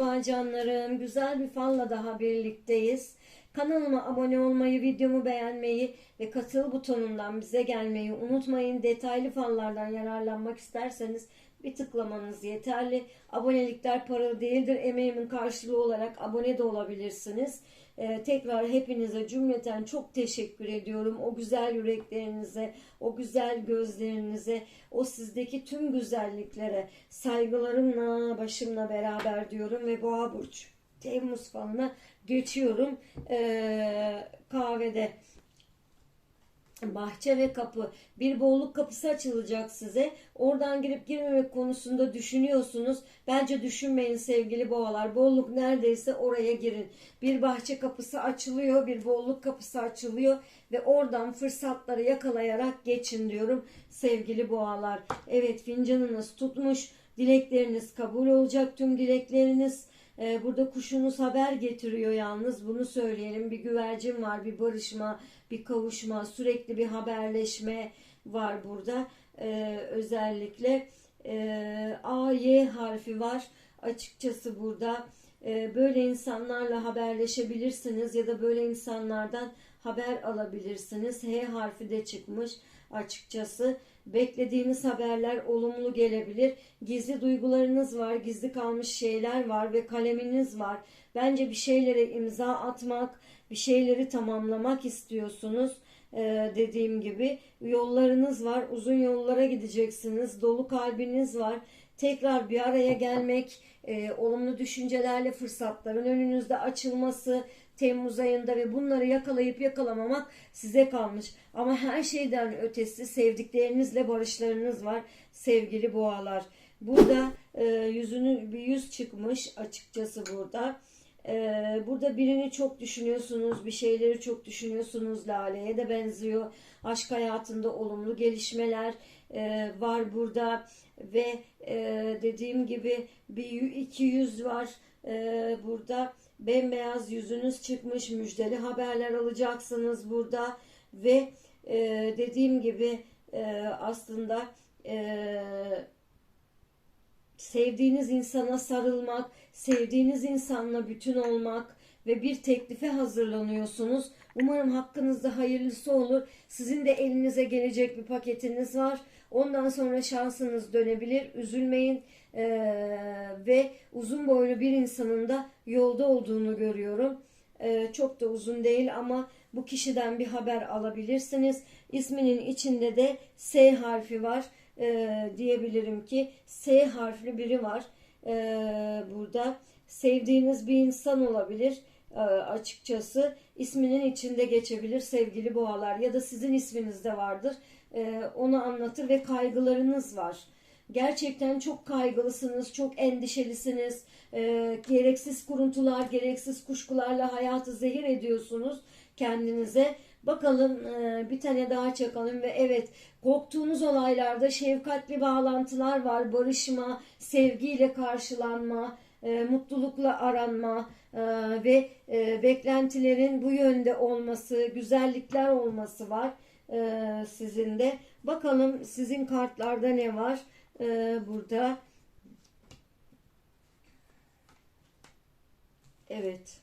Merhaba canlarım. Güzel bir falla daha birlikteyiz. Kanalıma abone olmayı, videomu beğenmeyi ve katıl butonundan bize gelmeyi unutmayın. Detaylı fallardan yararlanmak isterseniz bir tıklamanız yeterli. Abonelikler paralı değildir. Emeğimin karşılığı olarak abone de olabilirsiniz. Ee, tekrar hepinize cümleten çok teşekkür ediyorum. O güzel yüreklerinize, o güzel gözlerinize, o sizdeki tüm güzelliklere saygılarımla, başımla beraber diyorum ve Boğa Burç Temmuz falına geçiyorum. Ee, kahvede bahçe ve kapı bir bolluk kapısı açılacak size. Oradan girip girmemek konusunda düşünüyorsunuz. Bence düşünmeyin sevgili boğalar. Bolluk neredeyse oraya girin. Bir bahçe kapısı açılıyor, bir bolluk kapısı açılıyor ve oradan fırsatları yakalayarak geçin diyorum sevgili boğalar. Evet fincanınız tutmuş. Dilekleriniz kabul olacak tüm dilekleriniz. Ee, burada kuşunuz haber getiriyor yalnız bunu söyleyelim. Bir güvercin var, bir barışma, bir kavuşma, sürekli bir haberleşme var burada. Ee, özellikle e, A, Y harfi var açıkçası burada. Ee, böyle insanlarla haberleşebilirsiniz ya da böyle insanlardan haber alabilirsiniz. H harfi de çıkmış açıkçası. Beklediğiniz haberler olumlu gelebilir. Gizli duygularınız var, gizli kalmış şeyler var ve kaleminiz var. Bence bir şeylere imza atmak, bir şeyleri tamamlamak istiyorsunuz. Ee, dediğim gibi yollarınız var, uzun yollara gideceksiniz, dolu kalbiniz var. Tekrar bir araya gelmek, e, olumlu düşüncelerle fırsatların önünüzde açılması, Temmuz ayında ve bunları yakalayıp yakalamamak size kalmış. Ama her şeyden ötesi sevdiklerinizle barışlarınız var sevgili boğalar. Burada e, yüzünü bir yüz çıkmış açıkçası burada. E, burada birini çok düşünüyorsunuz, bir şeyleri çok düşünüyorsunuz. Lale'ye de benziyor. Aşk hayatında olumlu gelişmeler e, var burada ve e, dediğim gibi bir iki yüz var e, burada bembeyaz yüzünüz çıkmış müjdeli haberler alacaksınız burada ve e, dediğim gibi aslında e, sevdiğiniz insana sarılmak sevdiğiniz insanla bütün olmak ve bir teklife hazırlanıyorsunuz. Umarım hakkınızda hayırlısı olur. Sizin de elinize gelecek bir paketiniz var. Ondan sonra şansınız dönebilir. Üzülmeyin. Ee, ve uzun boylu bir insanın da yolda olduğunu görüyorum. Ee, çok da uzun değil ama bu kişiden bir haber alabilirsiniz. İsminin içinde de S harfi var. Ee, diyebilirim ki S harfli biri var. Ee, burada sevdiğiniz bir insan olabilir e, açıkçası. İsminin içinde geçebilir sevgili boğalar ya da sizin isminiz de vardır. E, onu anlatır ve kaygılarınız var. Gerçekten çok kaygılısınız çok endişelisiniz. E, gereksiz kuruntular gereksiz kuşkularla hayatı zehir ediyorsunuz kendinize Bakalım e, bir tane daha çakalım ve evet korktuğunuz olaylarda şefkatli bağlantılar var. Barışma, sevgiyle karşılanma, e, mutlulukla aranma e, ve beklentilerin bu yönde olması, güzellikler olması var sizin de. Bakalım sizin kartlarda ne var burada. Evet.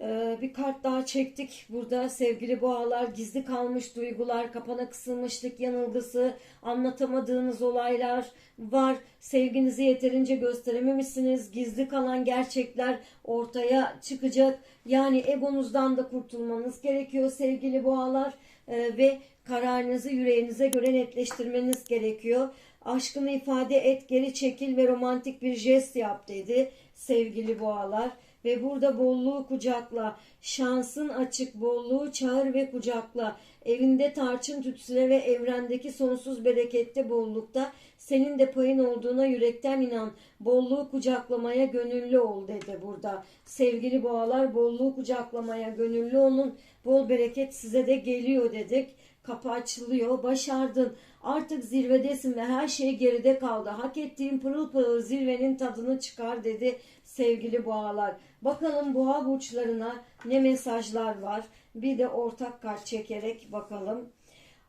Ee, bir kart daha çektik. Burada sevgili boğalar gizli kalmış duygular, kapana kısılmışlık yanılgısı, anlatamadığınız olaylar var. Sevginizi yeterince gösterememişsiniz. Gizli kalan gerçekler ortaya çıkacak. Yani egonuzdan da kurtulmanız gerekiyor sevgili boğalar. Ee, ve kararınızı yüreğinize göre netleştirmeniz gerekiyor. Aşkını ifade et, geri çekil ve romantik bir jest yap dedi sevgili boğalar ve burada bolluğu kucakla, şansın açık bolluğu çağır ve kucakla, evinde tarçın tütsüle ve evrendeki sonsuz berekette bollukta senin de payın olduğuna yürekten inan, bolluğu kucaklamaya gönüllü ol dedi burada. Sevgili boğalar bolluğu kucaklamaya gönüllü olun, bol bereket size de geliyor dedik. Kapı açılıyor, başardın. Artık zirvedesin ve her şey geride kaldı. Hak ettiğin pırıl pırıl zirvenin tadını çıkar dedi sevgili boğalar. Bakalım boğa burçlarına ne mesajlar var. Bir de ortak kart çekerek bakalım.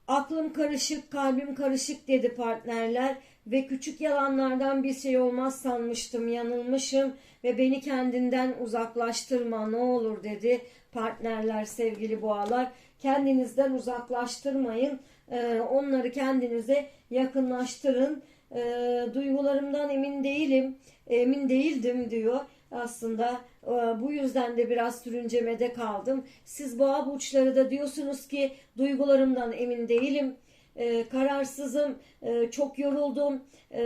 Aklım karışık, kalbim karışık dedi partnerler ve küçük yalanlardan bir şey olmaz sanmıştım, yanılmışım ve beni kendinden uzaklaştırma ne olur dedi partnerler, sevgili boğalar. Kendinizden uzaklaştırmayın, Ee, onları kendinize yakınlaştırın. Ee, duygularımdan emin değilim, emin değildim diyor. Aslında e, bu yüzden de biraz sürüncemede kaldım. Siz boğa burçları da diyorsunuz ki duygularımdan emin değilim. Ee, kararsızım, e, çok yoruldum, e,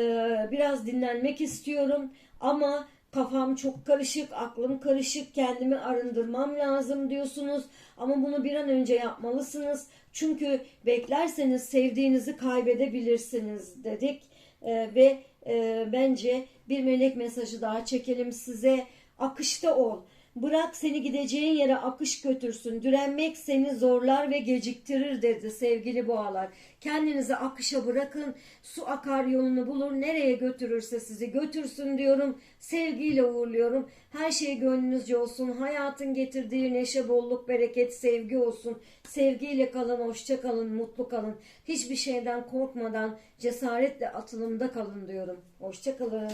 biraz dinlenmek istiyorum ama kafam çok karışık, aklım karışık, kendimi arındırmam lazım diyorsunuz. Ama bunu bir an önce yapmalısınız. Çünkü beklerseniz sevdiğinizi kaybedebilirsiniz dedik. Ee, ve e, bence bir melek mesajı daha çekelim size. Akışta ol. Bırak seni gideceğin yere akış götürsün. Direnmek seni zorlar ve geciktirir dedi sevgili boğalar. Kendinizi akışa bırakın. Su akar yolunu bulur. Nereye götürürse sizi götürsün diyorum. Sevgiyle uğurluyorum. Her şey gönlünüzce olsun. Hayatın getirdiği neşe, bolluk, bereket, sevgi olsun. Sevgiyle kalın, hoşça kalın, mutlu kalın. Hiçbir şeyden korkmadan cesaretle atılımda kalın diyorum. Hoşça kalın.